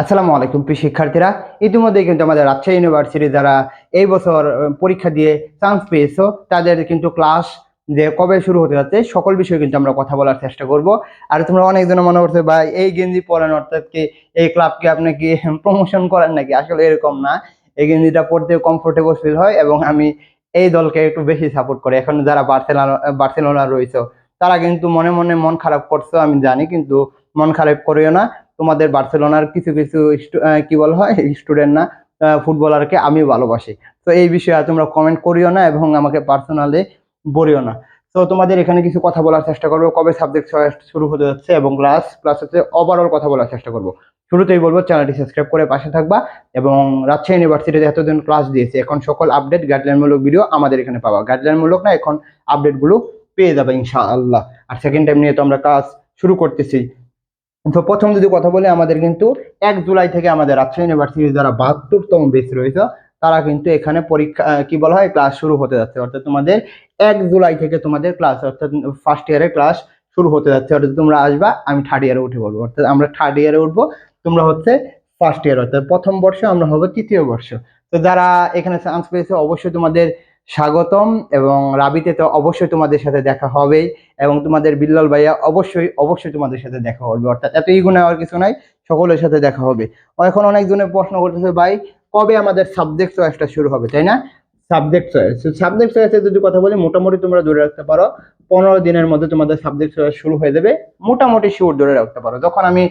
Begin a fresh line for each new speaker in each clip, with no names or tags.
আসসালামু আলাইকুম, প্রিয় শিক্ষার্থীরা। ইতিমধ্যে কিন্তু আমাদের রাজশাহী ইউনিভার্সিটি যারা এই বছর পরীক্ষা দিয়ে চান্স পেয়েছ, তাদের কিন্তু ক্লাস যে কবে শুরু হতে যাচ্ছে, সকল বিষয়ে কিন্তু আমরা কথা বলার চেষ্টা করব। আর তোমরা অনেকজনে মনে করছ, ভাই, এই গেঞ্জি পরেন অর্থাৎ কি এই ক্লাবকে আপনি কি প্রমোশন করেন নাকি? আসলে এরকম না। এই গেঞ্জিটা পড়তে কমফোর্টেবল ফিল হয় এবং আমি এই দলকে একটু বেশি সাপোর্ট করি। এখন যারা বার্সেলোনা বার্সেলোনা রয়েছে, তারা কিন্তু মনে মনে মন খারাপ করছ, আমি জানি, কিন্তু মন খারাপ করিও না। তোমাদের বার্সেলোনার কিছু কিছু কি বলা হয়? স্টুডেন্ট না ফুটবলারকে আমি ভালোবাসি। তো এই বিষয়ে তোমরা কমেন্ট করিও না এবং আমাকে পার্সোনালি বলিও না। তো তোমাদের এখানে কিছু কথা বলার চেষ্টা করব। কবে সাবজেক্ট শুরু হতে যাচ্ছে এবং ক্লাস প্লাস হচ্ছে ওভারঅল কথা বলার চেষ্টা করব। শুরুতেই বলব চ্যানেলটি সাবস্ক্রাইব করে পাশে থাকবা এবং রাজশাহী ইউনিভার্সিটিতে এতদিন ক্লাস দিয়েছে। এখন সকল আপডেট গাইডলাইনমূলক ভিডিও আমাদের এখানে পাবা। গাইডলাইনমূলক না, এখন আপডেটগুলো পেয়ে যাবে ইনশাআল্লাহ। আর সেকেন্ড টাইম নিয়ে তো আমরা ক্লাস শুরু করতেছি। তো প্রথম যদি কথা বলি, আমাদের কিন্তু এক জুলাই থেকে আমাদের রাজশাহী ইউনিভার্সিটির যারা বাহাত্তরতম বেচ রয়েছে, তারা কিন্তু এখানে পরীক্ষা কি বলা হয় ক্লাস শুরু হতে যাচ্ছে। অর্থাৎ তোমাদের এক জুলাই থেকে তোমাদের ক্লাস অর্থাৎ ফার্স্ট ইয়ারের ক্লাস শুরু হতে যাচ্ছে। অর্থাৎ তোমরা আসবা, আমি থার্ড ইয়ারে উঠে বলব অর্থাৎ আমরা থার্ড ইয়ারে উঠবো, তোমরা হচ্ছে ফার্স্ট ইয়ার অর্থাৎ প্রথম বর্ষ, আমরা হব তৃতীয় বর্ষ। তো যারা এখানে চান্স পেয়েছে, অবশ্যই তোমাদের স্বাগতম এবং রাবিতে তো অবশ্যই তোমাদের সাথে দেখা হবেই এবং তোমাদের বিল্লাল ভাইয়া অবশ্যই অবশ্যই তোমাদের সাথে দেখা হবে। অর্থাৎ এত ইগুণ আর কিছু নাই, সকলের সাথে দেখা হবে। এখন অনেকজনে প্রশ্ন করতেছে, ভাই, কবে আমাদের সাবজেক্ট চয়েসটা শুরু হবে? তাই না? সাবজেক্ট চয়েস সাবজেক্ট চয়েসে যদি কথা বলি, মোটামুটি তোমরা ধরে রাখতে পারো, পনেরো দিনের মধ্যে তোমাদের সাবজেক্ট চয়েস শুরু হয়ে যাবে। মোটামুটি শিওর ধরে রাখতে পারো। যখন আমি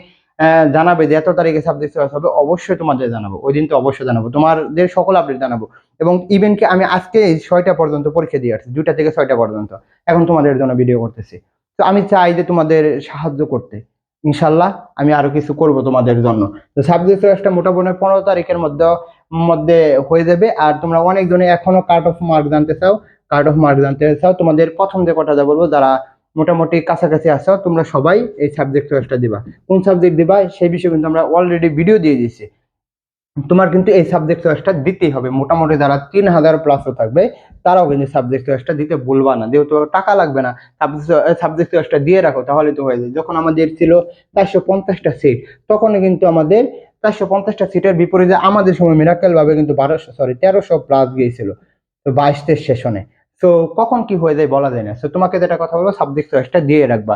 জানাবে যে এত তারিখে সাবজেক্ট চয়েস হবে, অবশ্যই তোমাদের জানাব, ওই দিন তো অবশ্যই জানাব, তোমাদের সকল আপডেট জানাব এবং ইভেন্টকে আমি আজকে ছয়টা পর্যন্ত পরীক্ষা দিয়ে আসছি, দুইটা থেকে ছয়টা পর্যন্ত, এখন তোমাদের জন্য ভিডিও করতেছি। তো আমি চাই যে তোমাদের সাহায্য করতে ইনশাল্লাহ আমি আরও কিছু করব তোমাদের জন্য। তো সাবজেক্ট চয়েসটা মোটামুটি পনেরো তারিখের মধ্যে মধ্যে হয়ে যাবে, আর তোমরা অনেকজনে এখনও কার্ট অফ মার্ক জানতে চাও কার্ট অফ মার্ক জানতে চাও, তোমাদের প্রথম যে কথাটা বলব, যারা মোটামুটি কাছাকাছি আছো, তোমরা সবাই এই সাবজেক্ট চয়েসটা দিবা। কোন সাবজেক্ট দিবা সেই বিষয়ে কিন্তু আমরা অলরেডি ভিডিও দিয়ে দিয়েছি। তোমার কিন্তু এই সাবজেক্ট চয়েসটা দিতেই হবে। মোটামুটি যারা তিন হাজার প্লাসও থাকবে, তারাও কিন্তু সাবজেক্ট চয়েসটা দিতে বলবা না। যেহেতু টাকা লাগবে না সাবজেক্ট চয়েসটা দিয়ে রাখো, তাহলে তো হয়ে যায়। যখন আমাদের ছিল চারশো পঞ্চাশটা সিট তখন কিন্তু আমাদের চারশো পঞ্চাশটা সিটের বিপরীতে আমাদের সময় মিরাকেল ভাবে কিন্তু বারোশো সরি তেরোশো প্লাস গিয়েছিল। তো বাইশ তেইশ সেশনে তো কখন কি হয়ে যায় বলা যায় না। সো তোমাকে যেটা কথা বলব সাবজেক্ট চয়েসটা দিয়ে রাখবা।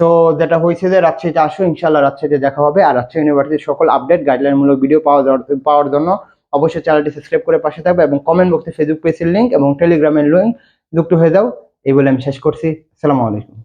সো যেটা হয়েছে যে রাজশাহীতে আসো ইনশাল্লাহ রাজশাহীতে দেখা হবে। আর রাজশাহী ইউনিভার্সিটির সকল আপডেট গাইডলাইনমূলক ভিডিও পাওয়া পাওয়ার জন্য অবশ্যই চ্যানেলটি সাবস্ক্রাইব করে পাশে থাকবে এবং কমেন্ট বক্সে ফেসবুক পেজের লিঙ্ক এবং টেলিগ্রামের লিঙ্ক যুক্ত হয়ে যাও। এই বলে আমি শেষ করছি। আসসালামু আলাইকুম।